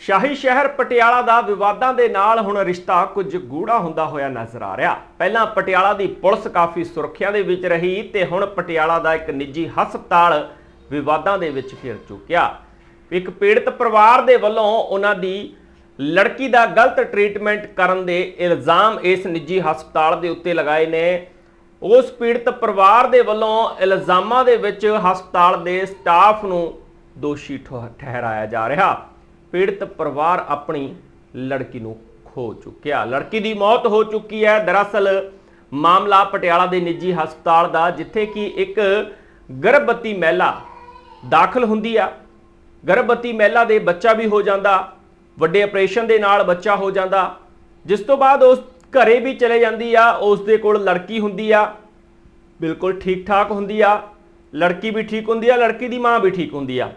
ਸ਼ਾਹੀ ਸ਼ਹਿਰ ਪਟਿਆਲਾ ਦਾ ਵਿਵਾਦਾਂ ਦੇ ਨਾਲ ਹੁਣ ਰਿਸ਼ਤਾ ਕੁਝ ਗੂੜਾ ਹੁੰਦਾ ਹੋਇਆ ਨਜ਼ਰ ਆ ਰਿਹਾ। ਪਹਿਲਾਂ ਪਟਿਆਲਾ ਦੀ ਪੁਲਿਸ ਕਾਫੀ ਸੁਰੱਖਿਆ ਦੇ ਵਿੱਚ ਰਹੀ ਤੇ ਹੁਣ ਪਟਿਆਲਾ ਦਾ ਇੱਕ ਨਿੱਜੀ ਹਸਪਤਾਲ ਵਿਵਾਦਾਂ ਦੇ ਵਿੱਚ ਘਿਰ ਚੁੱਕਿਆ। ਇੱਕ ਪੀੜਤ ਪਰਿਵਾਰ ਦੇ ਵੱਲੋਂ ਉਹਨਾਂ ਦੀ ਲੜਕੀ ਦਾ ਗਲਤ ਟ੍ਰੀਟਮੈਂਟ ਕਰਨ ਦੇ ਇਲਜ਼ਾਮ ਇਸ ਨਿੱਜੀ ਹਸਪਤਾਲ ਦੇ ਉੱਤੇ ਲਗਾਏ ਨੇ। ਉਸ ਪੀੜਤ ਪਰਿਵਾਰ ਦੇ ਵੱਲੋਂ ਇਲਜ਼ਾਮਾਂ ਦੇ ਵਿੱਚ ਹਸਪਤਾਲ ਦੇ ਸਟਾਫ ਨੂੰ ਦੋਸ਼ੀ ਠਹਿ- ਠਹਿਰਾਇਆ ਜਾ ਰਿਹਾ। ਪੀੜਤ ਪਰਿਵਾਰ ਆਪਣੀ ਲੜਕੀ ਨੂੰ ਖੋ ਚੁੱਕਿਆ। ਲੜਕੀ ਦੀ ਮੌਤ ਹੋ ਚੁੱਕੀ ਹੈ। ਦਰਅਸਲ ਮਾਮਲਾ ਪਟਿਆਲਾ ਦੇ ਨਿੱਜੀ ਹਸਪਤਾਲ ਦਾ, ਜਿੱਥੇ ਕਿ ਇੱਕ ਗਰਭਵਤੀ ਮਹਿਲਾ ਦਾਖਲ ਹੁੰਦੀ ਆ। ਗਰਭਵਤੀ ਮਹਿਲਾ ਦੇ ਬੱਚਾ ਵੀ ਹੋ ਜਾਂਦਾ, ਵੱਡੇ ਆਪਰੇਸ਼ਨ ਦੇ ਨਾਲ ਬੱਚਾ ਹੋ ਜਾਂਦਾ। ਜਿਸ ਤੋਂ ਬਾਅਦ ਉਸ ਘਰੇ ਵੀ ਚਲੇ ਜਾਂਦੀ ਆ, ਉਸ ਦੇ ਕੋਲ ਲੜਕੀ ਹੁੰਦੀ ਆ, ਬਿਲਕੁਲ ਠੀਕ ਠਾਕ ਹੁੰਦੀ ਆ। ਲੜਕੀ ਵੀ ਠੀਕ ਹੁੰਦੀ ਆ, ਲੜਕੀ ਦੀ ਮਾਂ ਵੀ ਠੀਕ ਹੁੰਦੀ ਆ।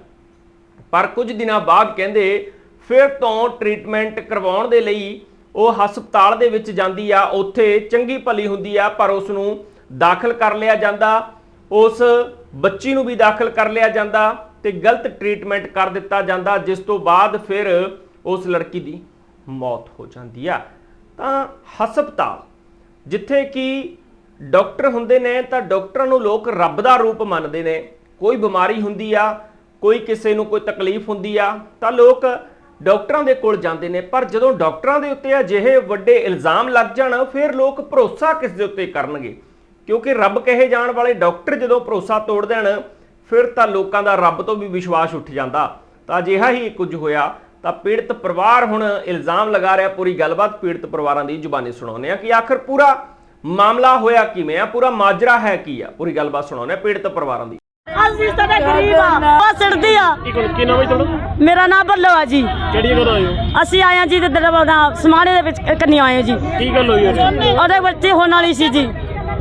ਪਰ ਕੁਝ ਦਿਨਾਂ ਬਾਅਦ ਕਹਿੰਦੇ ਫਿਰ ਤੋਂ ਟ੍ਰੀਟਮੈਂਟ ਕਰਵਾਉਣ ਦੇ ਲਈ ਉਹ ਹਸਪਤਾਲ ਦੇ ਵਿੱਚ ਜਾਂਦੀ ਆ, ਉੱਥੇ ਚੰਗੀ ਭਲੀ ਹੁੰਦੀ ਆ, ਪਰ ਉਸ ਨੂੰ ਦਾਖਲ ਕਰ ਲਿਆ ਜਾਂਦਾ, ਉਸ ਬੱਚੀ ਨੂੰ ਵੀ ਦਾਖਲ ਕਰ ਲਿਆ ਜਾਂਦਾ ਤੇ ਗਲਤ ਟ੍ਰੀਟਮੈਂਟ ਕਰ ਦਿੱਤਾ ਜਾਂਦਾ, ਜਿਸ ਤੋਂ ਬਾਅਦ ਫਿਰ ਉਸ ਲੜਕੀ ਦੀ ਮੌਤ ਹੋ ਜਾਂਦੀ ਆ। ਤਾਂ ਹਸਪਤਾਲ, ਜਿੱਥੇ ਕਿ ਡਾਕਟਰ ਹੁੰਦੇ ਨੇ, ਤਾਂ ਡਾਕਟਰਾਂ ਨੂੰ ਲੋਕ ਰੱਬ ਦਾ ਰੂਪ ਮੰਨਦੇ ਨੇ। ਕੋਈ ਬਿਮਾਰੀ ਹੁੰਦੀ ਆ ਕੋਈ ਕਿਸੇ ਨੂੰ ਕੋਈ ਤਕਲੀਫ ਹੁੰਦੀ ਆ, ਤਾਂ ਲੋਕ ਡਾਕਟਰਾਂ ਦੇ ਕੋਲ ਜਾਂਦੇ ਨੇ। ਪਰ ਜਦੋਂ ਡਾਕਟਰਾਂ ਦੇ ਉੱਤੇ ਅਜਿਹੇ ਵੱਡੇ ਇਲਜ਼ਾਮ ਲੱਗ ਜਾਣ, ਫਿਰ ਲੋਕ ਭਰੋਸਾ ਕਿਸ ਦੇ ਉੱਤੇ ਕਰਨਗੇ? ਕਿਉਂਕਿ ਰੱਬ ਕਹੇ ਜਾਣ ਵਾਲੇ ਡਾਕਟਰ ਜਦੋਂ ਭਰੋਸਾ ਤੋੜ ਦੇਣ, ਫਿਰ ਤਾਂ ਲੋਕਾਂ ਦਾ ਰੱਬ ਤੋਂ ਵੀ ਵਿਸ਼ਵਾਸ ਉੱਠ ਜਾਂਦਾ। ਤਾਂ ਅਜਿਹਾ ਹੀ ਕੁਝ ਹੋਇਆ। ਤਾਂ ਪੀੜਤ ਪਰਿਵਾਰ ਹੁਣ ਇਲਜ਼ਾਮ ਲਗਾ ਰਿਹਾ। ਪੂਰੀ ਗੱਲਬਾਤ ਪੀੜਤ ਪਰਿਵਾਰਾਂ ਦੀ ਜ਼ੁਬਾਨੀ ਸੁਣਾਉਂਦੇ ਆ ਕਿ ਆਖਰ ਪੂਰਾ ਮਾਮਲਾ ਹੋਇਆ ਕਿਵੇਂ ਆ? ਪੂਰਾ ਮਾਜਰਾ ਹੈ ਕੀ ਆ? ਪੂਰੀ ਗੱਲਬਾਤ ਸੁਣਾਉਂਦੇ ਆ ਪੀੜਤ ਪਰਿਵਾਰਾਂ ਦੀ। ਅਸੀਂ ਤਾਂ ਗਰੀਬ ਆ। ਕੀ ਕੋਲ ਕੀ ਨਾਮ ਹੈ ਤੁਹਾਡਾ? ਮੇਰਾ ਨਾਮ ਭੱਲੋ ਆ ਜੀ। ਕਿਹੜੀ ਜਗ੍ਹਾ ਤੋਂ ਆਏ ਹੋ? ਅਸੀਂ ਆਏ ਆ ਜੀ ਤੇ ਦਰਵਾਜ਼ਾ ਸਮਾਣੇ ਦੇ ਵਿੱਚ ਕੰਨੀ ਆਏ ਆ ਜੀ। ਕੀ ਗੱਲ ਹੋਈ ਉਹਦੇ ਉਹਦੇ ਬੱਚੇ ਹੋਣ ਵਾਲੀ ਸੀ ਜੀ।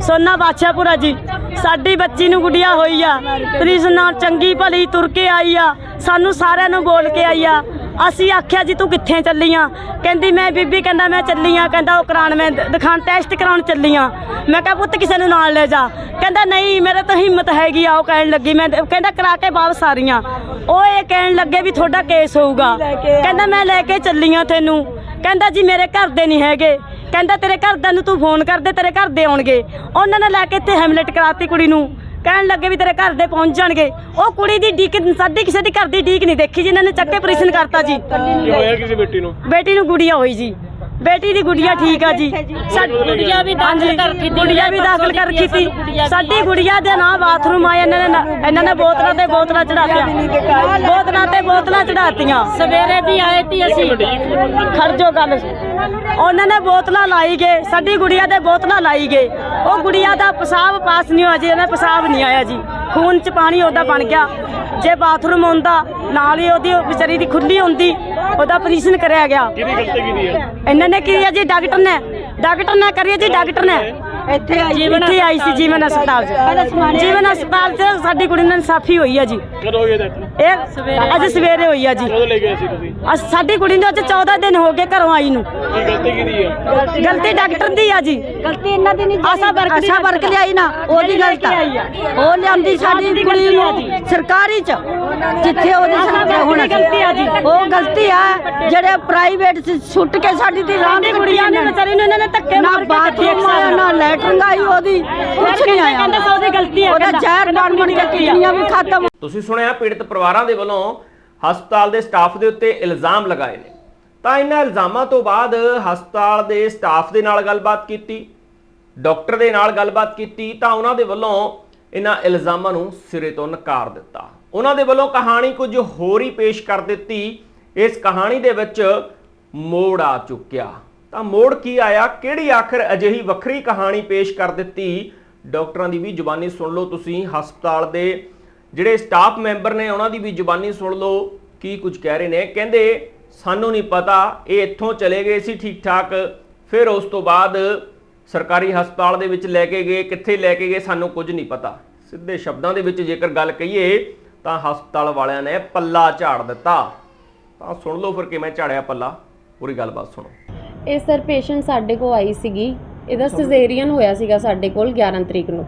ਸੋਨਾ ਬਾਦਸ਼ਾਹਪੁਰਾ ਜੀ। ਸਾਡੀ ਬੱਚੀ ਨੂੰ ਗੁੱਡੀਆ ਹੋਈ ਆ। ਪ੍ਰੀਸ ਨਾਲ ਚੰਗੀ ਭਲੀ ਤੁਰ ਕੇ ਆਈ ਆ। ਸਾਨੂੰ ਸਾਰਿਆਂ ਨੂੰ ਬੋਲ ਕੇ ਆਈ ਆ। ਅਸੀਂ ਆਖਿਆ ਜੀ ਤੂੰ ਕਿੱਥੇ ਚੱਲੀ ਆ ਕਹਿੰਦੀ ਮੈਂ ਬੀਬੀ ਕਹਿੰਦਾ ਮੈਂ ਚੱਲੀ ਆ ਕਹਿੰਦਾ ਉਹ ਕਰਾਉਣ ਮੈਂ ਦਿਖਾਣ ਟੈਸਟ ਕਰਾਉਣ ਚੱਲੀ ਆ ਮੈਂ ਕਿਹਾ ਪੁੱਤ ਕਿਸੇ ਨੂੰ ਨਾਲ ਲੈ ਜਾ। ਕਹਿੰਦਾ ਨਹੀਂ ਮੇਰੇ ਤਾਂ ਹਿੰਮਤ ਹੈਗੀ ਆ। ਉਹ ਕਹਿਣ ਲੱਗੀ ਮੈਂ ਕਹਿੰਦਾ ਕਰਾ ਕੇ ਵਾਪਸ ਆ ਰਹੀ ਆ ਉਹ ਇਹ ਕਹਿਣ ਲੱਗੇ ਵੀ ਤੁਹਾਡਾ ਕੇਸ ਹੋਊਗਾ। ਕਹਿੰਦਾ ਮੈਂ ਲੈ ਕੇ ਚੱਲੀ ਆ ਤੈਨੂੰ। ਕਹਿੰਦਾ ਜੀ ਮੇਰੇ ਘਰ ਦੇ ਨਹੀਂ ਹੈਗੇ। ਕਹਿੰਦਾ ਤੇਰੇ ਘਰਦਿਆਂ ਨੂੰ ਤੂੰ ਫੋਨ ਕਰ ਦੇ ਤੇਰੇ ਘਰ ਦੇ ਆਉਣਗੇ। ਉਹਨਾਂ ਨੇ ਲੈ ਕੇ ਇੱਥੇ ਹੈਮਲੇਟ ਕਰਾਤੀ ਕੁੜੀ ਨੂੰ। ਕਹਿਣ ਲੱਗੇ ਵੀ ਤੇਰੇ ਘਰ ਦੇ ਪਹੁੰਚ ਜਾਣਗੇ। ਉਹ ਕੁੜੀ ਦੀ ਡੀਕ ਸਾਡੀ ਕਿਸੇ ਦੀ ਘਰ ਦੀ ਡੀਕ ਨਹੀਂ ਦੇਖੀ ਜਿਨ੍ਹਾਂ ਨੇ ਚੱਕੇ ਆਪਰੇਸ਼ਨ ਕਰਤਾ ਜੀ। ਕੀ ਹੋਇਆ ਕਿਸੇ ਬੇਟੀ ਨੂੰ? ਬੇਟੀ ਨੂੰ ਗੁੜੀਆ ਹੋਈ ਜੀ। ਬੇਟੀ ਦੀ ਗੁੜੀਆ ਠੀਕ ਆ ਜੀ। ਸਾਡੀ ਗੁੜੀਆ ਵੀ ਦਾਖਲ ਕਰ ਕੀਤੀ ਗੁੜੀਆ ਵੀ ਦਾਖਲ ਕਰ ਕੀਤੀ। ਸਾਡੀ ਗੁੜੀਆ ਦੇ ਨਾਂ ਬਾਥਰੂਮ ਆਏ ਇਹਨਾਂ ਨੇ ਇਹਨਾਂ ਨੇ ਬੋਤਲਾਂ ਤੇ ਬੋਤਲਾਂ ਚੜਾਤੀਆਂ ਬੋਤਲਾਂ ਤੇ ਬੋਤਲਾਂ ਚੜਾਤੀਆਂ ਸਵੇਰੇ ਵੀ ਆਏ ਤੀ ਅਸੀਂ। ਖੜ ਜੋ ਗੱਲ। ਉਹਨਾਂ ਨੇ ਬੋਤਲਾਂ ਲਾਈ ਗਏ। ਸਾਡੀ ਗੁੜੀਆ ਦੇ ਬੋਤਲਾਂ ਲਾਈ ਗਏ। ਉਹ ਗੁੜੀਆ ਦਾ ਪਿਸ਼ਾਬ ਪਾਸ ਨਹੀਂ ਹੋਇਆ ਜੀ ਇਹਨਾਂ ਪਿਸ਼ਾਬ ਨਹੀਂ ਆਇਆ ਜੀ। ਖੂਨ ਚ ਪਾਣੀ ਉਹਦਾ ਬਣ ਗਿਆ। ਜੇ ਬਾਥਰੂਮ ਹੁੰਦਾ ਨਾਲ ਹੀ ਉਹਦੀ ਵਿਚਾਰੀ ਦੀ ਖੁੱਲੀ ਹੁੰਦੀ ਉਹਦਾ ਆਪਰੇਸ਼ਨ ਕਰਿਆ ਗਿਆ। ਕਿਹਦੀ ਗਲਤੀ ਕੀਤੀ ਹੈ? ਇਹਨਾਂ ਨੇ ਕੀ ਹੈ ਜੀ ਡਾਕਟਰ ਨੇ ਡਾਕਟਰ ਨੇ ਕਰੀ ਹੈ ਜੀ ਡਾਕਟਰ ਨੇ। ਇੱਥੇ ਆਈ ਜੀਵਨ ਇੱਥੇ ਆਈ ਸੀ ਜੀਵਨ ਹਸਪਤਾਲ 'ਚ। ਜੀਵਨ ਹਸਪਤਾਲ 'ਚ ਸਾਡੀ ਕੁੜੀ ਨਾਲ ਇਨਸਾਫੀ ਹੋਈ ਹੈ ਜੀ। ਕਦੋਂ ਹੋਈ ਡਾਕਟਰ ਇਹ ਅੱਜ ਸਵੇਰੇ ਹੋਈ ਆ ਜੀ। ਕਦੋਂ ਲੈ ਗਏ ਸੀ ਤੁਸੀਂ? ਅੱਜ ਸਾਡੀ ਕੁੜੀ ਨੂੰ ਅੱਜ 14 ਦਿਨ ਹੋ ਗਏ ਘਰੋਂ ਆਈ ਨੂੰ। ਕੀ ਗਲਤੀ ਕੀਤੀ ਹੈ ਗਲਤੀ ਡਾਕਟਰ ਦੀ ਆ ਜੀ। ਗਲਤੀ ਇਹਨਾਂ ਦੀ ਨਹੀਂ ਆਸ਼ਾ ਵਰਕ ਆਸ਼ਾ ਵਰਕ ਨਾ ਉਹਦੀ ਗਲਤ ਆ। ਉਹ ਲਿਆਂਦੀ ਸਾਡੀ ਕੁੜੀ ਨੂੰ ਸਰਕਾਰੀ ਚ। ਜਿੱਥੇ ਉਹਦੀ ਸਰਕਾਰ ਹੋਣਾ ਗਲਤੀ ਆ ਜੀ। ਉਹ ਗਲਤੀ ਆ ਜਿਹੜੇ ਪ੍ਰਾਈਵੇਟ ਛੁੱਟ ਕੇ ਸਾਡੀ ਦੀ ਰਾਮ ਸਾਡੀ ਕੁੜੀਆਂ ਨੇ ਵਿਚਾਰੀ ਨੂੰ ਇਹਨਾਂ ਨੇ ਧੱਕੇ ਮਾਰ ਕੇ ਬਾਥਰੂਮ ਆਇਆ ਨਾ ਲੈਟਰਿੰਗ ਆਈ ਉਹਦੀ ਕੁਛ ਨਹੀਂ ਆਇਆ। ਕਹਿੰਦਾ ਸੌ ਦੀ ਗਲਤੀ ਆ ਉਹਦਾ ਕਹਿੰਦਾ। ਜ਼ਹਿਰ ਬਣ ਬਣ ਕੇ ਕਿਡਨੀਆਂ ਵੀ ਖਤਮ। ਤੁਸੀਂ ਸੁਣਿਆ ਪੀੜਤ ਪਰਿਵਾਰਾਂ ਦੇ ਵੱਲੋਂ ਹਸਪਤਾਲ ਦੇ ਸਟਾਫ ਦੇ ਉੱਤੇ ਇਲਜ਼ਾਮ ਲਗਾਏ ਨੇ। ਤਾਂ ਇਹਨਾਂ ਇਲਜ਼ਾਮਾਂ ਤੋਂ ਬਾਅਦ ਹਸਪਤਾਲ ਦੇ ਸਟਾਫ ਦੇ ਨਾਲ ਗੱਲਬਾਤ ਕੀਤੀ ਡਾਕਟਰ ਦੇ ਨਾਲ ਗੱਲਬਾਤ ਕੀਤੀ ਤਾਂ ਉਹਨਾਂ ਦੇ ਵੱਲੋਂ ਇਹਨਾਂ ਇਲਜ਼ਾਮਾਂ ਨੂੰ ਸਿਰੇ ਤੋਂ ਨਕਾਰ ਦਿੱਤਾ। ਉਹਨਾਂ ਦੇ ਵੱਲੋਂ ਕਹਾਣੀ ਕੁਝ ਹੋਰ ਹੀ ਪੇਸ਼ ਕਰ ਦਿੱਤੀ। ਇਸ ਕਹਾਣੀ ਦੇ ਵਿੱਚ ਮੋੜ ਆ ਚੁੱਕਿਆ। ਤਾਂ ਮੋੜ ਕੀ ਆਇਆ? ਕਿਹੜੀ ਆਖਰ ਅਜਿਹੀ ਵੱਖਰੀ ਕਹਾਣੀ ਪੇਸ਼ ਕਰ ਦਿੱਤੀ? ਡਾਕਟਰਾਂ ਦੀ ਵੀ ਜ਼ੁਬਾਨੀ ਸੁਣ ਲਓ ਤੁਸੀਂ। ਹਸਪਤਾਲ ਦੇ ਜਿਹੜੇ ਸਟਾਫ ਮੈਂਬਰ ਨੇ, ਉਹਨਾਂ ਦੀ ਵੀ ਜ਼ੁਬਾਨੀ ਸੁਣ ਲਓ। ਕੀ ਕੁਝ ਕਹਿ ਰਹੇ ਨੇ? ਕਹਿੰਦੇ, ਸਾਨੂੰ ਨਹੀਂ ਪਤਾ, ਇਹ ਇੱਥੋਂ ਚਲੇ ਗਏ ਸੀ ਠੀਕ ਠਾਕ ਫਿਰ ਉਸ ਤੋਂ ਬਾਅਦ ਸਰਕਾਰੀ ਹਸਪਤਾਲ ਦੇ ਵਿੱਚ ਲੈ ਕੇ ਗਏ ਕਿੱਥੇ ਲੈ ਕੇ ਗਏ ਸਾਨੂੰ ਕੁਝ ਨਹੀਂ ਪਤਾ। ਸਿੱਧੇ ਸ਼ਬਦਾਂ ਦੇ ਵਿੱਚ ਜੇਕਰ ਗੱਲ ਕਹੀਏ ਤਾਂ ਹਸਪਤਾਲ ਵਾਲਿਆਂ ਨੇ ਪੱਲਾ ਝਾੜ ਦਿੱਤਾ। ਤਾਂ ਸੁਣ ਲਓ ਫਿਰ ਕਿਵੇਂ ਝਾੜਿਆ ਪੱਲਾ। ਪੂਰੀ ਗੱਲਬਾਤ ਸੁਣੋ। ਇਹ ਸਰ ਪੇਸ਼ੈਂਟ ਸਾਡੇ ਕੋਲ ਆਈ ਸੀਗੀ। ਇਹਦਾ ਸਿਜ਼ੇਰੀਅਨ ਹੋਇਆ ਸੀਗਾ ਸਾਡੇ ਕੋਲ 11 ਤਰੀਕ ਨੂੰ।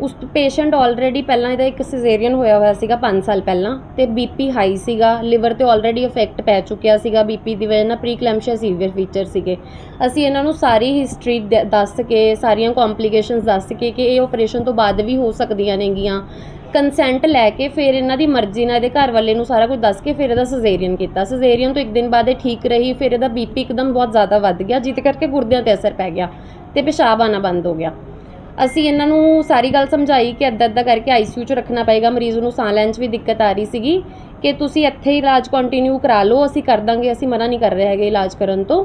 ਉਸ ਪੇਸ਼ੈਂਟ ਆਲਰੇਡੀ ਪਹਿਲਾਂ ਇਹਦਾ ਇੱਕ ਸਿਜ਼ੇਰੀਅਨ ਹੋਇਆ ਹੋਇਆ ਸੀਗਾ 5 ਸਾਲ ਪਹਿਲਾਂ ਤੇ ਬੀਪੀ ਹਾਈ ਸੀਗਾ ਲਿਵਰ ਤੇ ਆਲਰੇਡੀ ਇਫੈਕਟ ਪੈ ਚੁੱਕਿਆ ਸੀਗਾ ਬੀਪੀ ਦੀ ਵਜ੍ਹਾ ਨਾਲ ਪ੍ਰੀਕਲੈਮਸ਼ੀਆ ਸੀਵੀਅਰ ਫੀਚਰ ਸੀਗੇ। ਅਸੀਂ ਇਹਨਾਂ ਨੂੰ ਸਾਰੀ ਹਿਸਟਰੀ ਦੱਸ ਕੇ, ਸਾਰੀਆਂ ਕੰਪਲਿਕੇਸ਼ਨਸ ਦੱਸ ਕੇ ਕਿ ਇਹ ਆਪਰੇਸ਼ਨ ਤੋਂ ਬਾਅਦ ਵੀ ਹੋ ਸਕਦੀਆਂ ਨੇਗੀਆਂ। ਕੰਸੈਂਟ ਲੈ ਕੇ ਫਿਰ ਇਹਨਾਂ ਦੀ ਮਰਜ਼ੀ ਨਾਲ ਇਹਦੇ ਘਰ ਵਾਲੇ ਨੂੰ ਸਾਰਾ ਕੁਝ ਦੱਸ ਕੇ ਫਿਰ ਇਹਦਾ ਸਿਜ਼ੇਰੀਅਨ ਕੀਤਾ। ਸਿਜ਼ੇਰੀਅਨ ਤੋਂ ਇੱਕ ਦਿਨ ਬਾਅਦ ਇਹ ਠੀਕ ਰਹੀ, ਫਿਰ ਇਹਦਾ ਬੀਪੀ ਇੱਕਦਮ ਬਹੁਤ ਜ਼ਿਆਦਾ ਵੱਧ ਗਿਆ, ਜਿਹਦੇ ਕਰਕੇ ਗੁਰਦਿਆਂ ਤੇ ਅਸਰ ਪੈ ਗਿਆ ਤੇ ਪਿਸ਼ਾਬ ਆਣਾ ਬੰਦ ਹੋ ਗਿਆ। ਅਸੀਂ ਇਹਨਾਂ ਨੂੰ ਸਾਰੀ ਗੱਲ ਸਮਝਾਈ ਕਿ ਅੱਧਾ ਅੱਧਾ ਕਰਕੇ ਆਈਸੀਯੂ 'ਚ ਰੱਖਣਾ ਪਏਗਾ, ਮਰੀਜ਼ ਨੂੰ ਸਾਹ ਲੈਣ 'ਚ ਵੀ ਦਿੱਕਤ ਆ ਰਹੀ ਸੀਗੀ ਕਿ ਤੁਸੀਂ ਇੱਥੇ ਹੀ ਇਲਾਜ ਕੰਟੀਨਿਊ ਕਰਾ ਲਓ, ਅਸੀਂ ਕਰ ਦਾਂਗੇ, ਅਸੀਂ ਮਨਾ ਨਹੀਂ ਕਰ ਰਹੇ ਹੈਗੇ ਇਲਾਜ ਕਰਨ ਤੋਂ।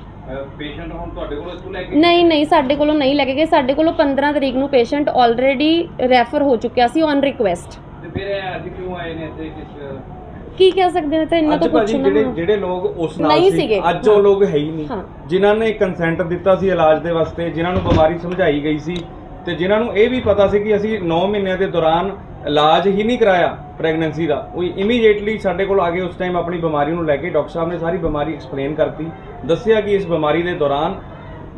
ਪੇਸ਼ੈਂਟ ਹੁਣ ਤੁਹਾਡੇ ਕੋਲ ਇੱਥੋਂ ਲੈ ਕੇ ਨਹੀਂ ਨਹੀਂ ਸਾਡੇ ਕੋਲੋਂ ਨਹੀਂ ਲੈ ਕੇ ਗਏ। ਸਾਡੇ ਕੋਲੋਂ 15 ਤਰੀਕ ਨੂੰ ਪੇਸ਼ੈਂਟ ਆਲਰੇਡੀ ਰੈਫਰ ਹੋ ਚੁੱਕਿਆ ਸੀ ਔਨ ਰਿਕੁਐਸਟ ਤੇ ਫਿਰ ਇਹ ਅੱਜ ਕਿਉਂ ਆਏ ਨੇ ਇੱਥੇ? ਕਿਸ ਕੀ ਕਹਿ ਸਕਦੇ ਨੇ? ਤਾਂ ਇਹਨਾਂ ਅੱਜ ਤੋਂ ਭਾਜੀ ਪੁੱਛਣਾ ਜਿਹੜੇ। ਜਿਹੜੇ ਲੋਕ ਉਸ ਨਾਲ ਨਹੀਂ ਸੀ ਸੀਗੇ। ਅੱਜ ਉਹ ਲੋਕ ਹੈ ਹੀ ਨਹੀਂ। ਹਾਂ। ਜਿਨ੍ਹਾਂ ਨੇ ਕੰਸੈਂਟ ਦਿੱਤਾ ਸੀ ਇਲਾਜ ਦੇ ਵਾਸਤੇ ਜਿਨ੍ਹਾਂ ਨੂੰ ਬਿਮਾਰੀ ਸਮਝਾਈ ਗਈ ਸੀ ਤੇ ਜਿਨ੍ਹਾਂ ਨੂੰ ਇਹ ਵੀ ਪਤਾ ਸੀ ਕਿ ਅਸੀਂ 9 ਮਹੀਨਿਆਂ ਦੇ ਦੌਰਾਨ ਇਲਾਜ ਹੀ ਨਹੀਂ ਕਰਾਇਆ ਪ੍ਰੈਗਨੈਂਸੀ ਦਾ। ਉਹ ਇਮੀਡੀਏਟਲੀ ਸਾਡੇ ਕੋਲ ਆ ਕੇ ਉਸ ਟਾਈਮ ਆਪਣੀ ਬਿਮਾਰੀ ਨੂੰ ਲੈ ਕੇ ਡਾਕਟਰ ਸਾਹਿਬ ਨੇ ਸਾਰੀ ਬਿਮਾਰੀ ਐਕਸਪਲੇਨ ਕਰਤੀ, ਦੱਸਿਆ ਕਿ ਇਸ ਬਿਮਾਰੀ ਦੇ ਦੌਰਾਨ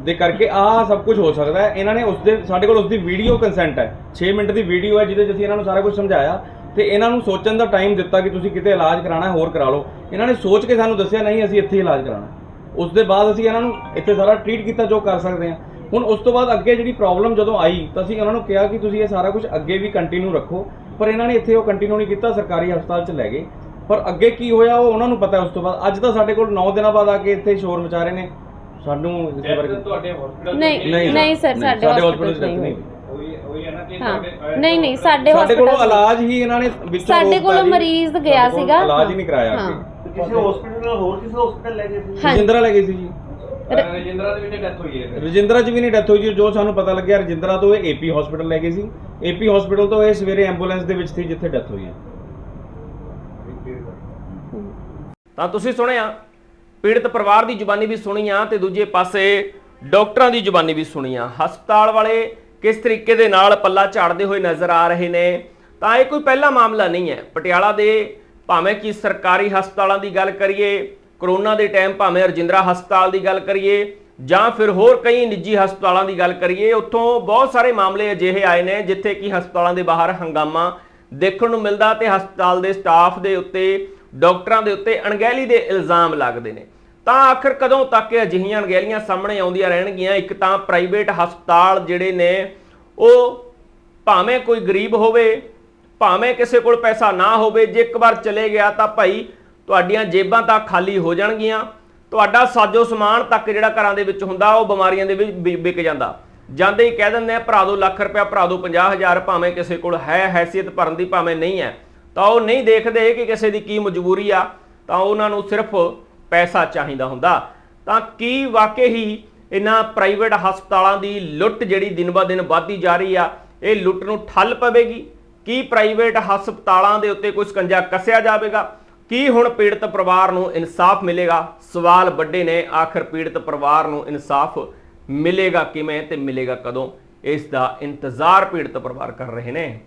ਦੇ ਕਰਕੇ ਆਹ ਸਭ ਕੁਝ ਹੋ ਸਕਦਾ ਹੈ। ਇਹਨਾਂ ਨੇ ਉਸ ਦੇ, ਸਾਡੇ ਕੋਲ ਉਸ ਦੀ ਵੀਡੀਓ ਕੰਸੈਂਟ ਹੈ। 6 ਮਿੰਟ ਦੀ ਵੀਡੀਓ ਹੈ ਜਿਹਦੇ 'ਚ ਅਸੀਂ ਇਹਨਾਂ ਨੂੰ ਸਾਰਾ ਕੁਝ ਸਮਝਾਇਆ ਤੇ ਇਹਨਾਂ ਨੂੰ ਸੋਚਣ ਦਾ ਟਾਈਮ ਦਿੱਤਾ ਕਿ ਤੁਸੀਂ ਕਿਤੇ ਇਲਾਜ ਕਰਾਣਾ ਹੋਰ ਕਰਾ ਲਓ। ਇਹਨਾਂ ਨੇ ਸੋਚ ਕੇ ਸਾਨੂੰ ਦੱਸਿਆ, ਨਹੀਂ, ਅਸੀਂ ਇੱਥੇ ਹੀ ਇਲਾਜ ਕਰਾਣਾ ਉਸ ਦੇ ਬਾਅਦ ਅਸੀਂ ਇਹਨਾਂ ਨੂੰ ਇੱਥੇ ਸਾਰਾ ਟ੍ਰੀਟ ਕੀਤਾ ਜੋ ਕਰ ਸਕਦੇ ਹਾਂ। ਹੁਣ ਉਸ ਤੋਂ ਬਾਅਦ ਅੱਗੇ ਜਿਹੜੀ ਪ੍ਰੋਬਲਮ ਜਦੋਂ ਆਈ ਤਾਂ ਅਸੀਂ ਉਹਨਾਂ ਨੂੰ ਕਿਹਾ ਕਿ ਤੁਸੀਂ ਇਹ ਸਾਰਾ ਕੁਝ ਅੱਗੇ ਵੀ ਕੰਟੀਨਿਊ ਰੱਖੋ ਪਰ ਇਹਨਾਂ ਨੇ ਇੱਥੇ ਉਹ ਕੰਟੀਨਿਊ ਨਹੀਂ ਕੀਤਾ ਸਰਕਾਰੀ ਹਸਪਤਾਲ 'ਚ ਲੈ ਗਏ। ਪਰ ਅੱਗੇ ਕੀ ਹੋਇਆ ਉਹ ਉਹਨਾਂ ਨੂੰ ਪਤਾ ਉਸ ਤੋਂ ਬਾਅਦ। ਅੱਜ ਤਾਂ ਸਾਡੇ ਕੋਲ 9 ਦਿਨਾਂ ਬਾਅਦ ਆ ਕੇ ਇੱਥੇ ਸ਼ੋਰ ਮਚਾ ਰਹੇ ਨੇ। ਸਾਨੂੰ ਇਸ ਬਾਰੇ ਤੁਹਾਡੇ ਹਸਪੀਟਲ ਨਹੀਂ ਨਹੀਂ ਸਰ ਸਾਡੇ ਹਸਪੀਟਲ 'ਚ ਨਹੀਂ ਨਹੀਂ ਹੋਈ। ਉਹੀ ਉਹੀ ਹੈ ਨਾ ਕਿ ਹਾਂ। ਤੁਹਾਡੇ ਨਹੀਂ ਨਹੀਂ ਸਾਡੇ ਸਾਡੇ ਕੋਲੋਂ ਇਲਾਜ ਹੀ ਇਹਨਾਂ ਨੇ ਵਿੱਚੋਂ ਸਾਡੇ ਕੋਲੋਂ। ਮਰੀਜ਼ ਗਿਆ ਸੀਗਾ। ਇਲਾਜ ਹੀ ਨਹੀਂ ਕਰਾਇਆ ਕਿਸੇ ਹਸਪੀਟਲ ਨਾਲ ਹੋਰ ਕਿਸੇ ਹਸਪੀਟਲ ਲੈ ਗਏ ਸੀ? ਹਾਂ ਰਜਿੰਦਰਾ ਲੈ ਗਏ ਸੀ ਜੀ। ਰਜਿੰਦਰਾ ਦੇ ਵਿੱਚ ਡੈਥ ਹੋਈ ਹੈ ਰਜਿੰਦਰਾ ਚ ਵੀ ਨਹੀਂ ਡੈਥ ਹੋਈ ਜੀ ਜੋ ਸਾਨੂੰ ਪਤਾ ਲੱਗਿਆ ਰਜਿੰਦਰਾ ਤੋਂ ਇਹ ਏਪੀ ਹਸਪੀਟਲ ਲੈ ਗਏ ਸੀ। ਏਪੀ ਹਸਪੀਟਲ ਤੋਂ ਇਹ ਸਵੇਰੇ ਐਂਬੂਲੈਂਸ ਦੇ ਵਿੱਚ ਸੀ ਜਿੱਥੇ ਡੈਥ ਹੋਈ ਹੈ। ਤਾਂ ਤੁਸੀਂ ਸੁਣਿਆ ਪੀੜਤ ਪਰਿਵਾਰ ਦੀ ਜ਼ੁਬਾਨੀ ਵੀ ਸੁਣੀ ਆ ਤੇ ਦੂਜੇ ਪਾਸੇ ਡਾਕਟਰਾਂ ਦੀ ਜ਼ੁਬਾਨੀ ਵੀ ਸੁਣੀ ਆ। ਹਸਪਤਾਲ ਵਾਲੇ ਕਿਸ ਤਰੀਕੇ ਦੇ ਨਾਲ ਪੱਲਾ ਝਾੜਦੇ ਹੋਏ ਨਜ਼ਰ ਆ ਰਹੇ ਨੇ ਤਾਂ ਇਹ ਕੋਈ ਪਹਿਲਾ ਮਾਮਲਾ ਨਹੀਂ ਹੈ। ਪਟਿਆਲਾ ਦੇ ਭਾਵੇਂ ਕਿ ਸਰਕਾਰੀ ਹਸਪਤਾਲਾਂ ਦੀ ਗੱਲ ਕਰੀਏ ਕਰੋਨਾ ਦੇ ਟਾਈਮ ਭਾਵੇਂ ਰਜਿੰਦਰਾ ਹਸਪਤਾਲ ਦੀ ਗੱਲ ਕਰੀਏ ਜਾਂ ਫਿਰ ਹੋਰ ਕਈ ਨਿੱਜੀ ਹਸਪਤਾਲਾਂ ਦੀ ਗੱਲ ਕਰੀਏ, ਉੱਥੋਂ ਬਹੁਤ ਸਾਰੇ ਮਾਮਲੇ ਅਜਿਹੇ ਆਏ ਨੇ ਜਿੱਥੇ ਕਿ ਹਸਪਤਾਲਾਂ ਦੇ ਬਾਹਰ ਹੰਗਾਮਾ ਦੇਖਣ ਨੂੰ ਮਿਲਦਾ ਤੇ ਹਸਪਤਾਲ ਦੇ ਸਟਾਫ ਦੇ ਉੱਤੇ, ਡਾਕਟਰਾਂ ਦੇ ਉੱਤੇ ਅਣਗਹਿਲੀ ਦੇ ਇਲਜ਼ਾਮ ਲੱਗਦੇ ਨੇ। ਤਾਂ ਆਖਰ ਕਦੋਂ ਤੱਕ ਅਜਿਹੀਆਂ ਅਣਗਹਿਲੀਆਂ ਸਾਹਮਣੇ ਆਉਂਦੀਆਂ ਰਹਿਣਗੀਆਂ? ਇੱਕ ਤਾਂ ਪ੍ਰਾਈਵੇਟ ਹਸਪਤਾਲ ਜਿਹੜੇ ਨੇ, ਉਹ ਭਾਵੇਂ ਕੋਈ ਗਰੀਬ ਹੋਵੇ, ਭਾਵੇਂ ਕਿਸੇ ਕੋਲ ਪੈਸਾ ਨਾ ਹੋਵੇ, ਜੇ ਇੱਕ ਵਾਰ ਚਲੇ ਗਿਆ ਤਾਂ ਭਾਈ ਤੁਹਾਡੀਆਂ ਜੇਬਾਂ ਤਾਂ ਖਾਲੀ ਹੋ ਜਾਣਗੀਆਂ। ਤੁਹਾਡਾ ਸਾਜੋ ਸਮਾਨ ਤੱਕ ਜਿਹੜਾ ਘਰਾਂ ਦੇ ਵਿੱਚ ਹੁੰਦਾ, ਉਹ ਬਿਮਾਰੀਆਂ ਦੇ ਵਿੱਚ ਵਿ- ਵਿਕ ਜਾਂਦਾ। ਜਾਂਦੇ ਹੀ ਕਹਿ ਦਿੰਦੇ ਆ, ਭਰਾ ਦੋ ਲੱਖ ਰੁਪਇਆ, ਭਰਾ ਦੋ 50000 ਭਾਵੇਂ ਕਿਸੇ ਕੋਲ ਹੈ, ਹੈਸੀਅਤ ਭਰਨ ਦੀ ਭਾਵੇਂ ਨਹੀਂ ਹੈ। ਤਾਂ ਉਹ ਨਹੀਂ ਦੇਖਦੇ ਕਿ ਕਿਸੇ ਦੀ ਕੀ ਮਜਬੂਰੀ ਆ, ਤਾਂ ਉਹਨਾਂ ਨੂੰ ਸਿਰਫ ਪੈਸਾ ਚਾਹੀਦਾ ਹੁੰਦਾ। ਤਾਂ ਕੀ ਵਾਕਈ ਹੀ ਇਹਨਾਂ ਪ੍ਰਾਈਵੇਟ ਹਸਪਤਾਲਾਂ ਦੀ ਲੁੱਟ ਜਿਹੜੀ ਦਿਨ ਬਾ ਦਿਨ ਵੱਧਦੀ ਜਾ ਰਹੀ ਆ, ਇਹ ਲੁੱਟ ਨੂੰ ਠੱਲ ਪਵੇਗੀ? ਕੀ ਪ੍ਰਾਈਵੇਟ ਹਸਪਤਾਲਾਂ ਦੇ ਉੱਤੇ ਕੋਈ ਸਕੰਜਾ ਕੱਸਿਆ ਜਾਵੇਗਾ? ਕੀ ਹੁਣ ਪੀੜਤ ਪਰਿਵਾਰ ਨੂੰ ਇਨਸਾਫ ਮਿਲੇਗਾ? ਸਵਾਲ ਵੱਡੇ ਨੇ, ਆਖਰ ਪੀੜਤ ਪਰਿਵਾਰ ਨੂੰ ਇਨਸਾਫ ਮਿਲੇਗਾ ਕਿਵੇਂ ਤੇ ਮਿਲੇਗਾ ਕਦੋਂ? ਇਸ ਦਾ ਇੰਤਜ਼ਾਰ ਪੀੜਤ ਪਰਿਵਾਰ ਕਰ ਰਹੇ ਨੇ।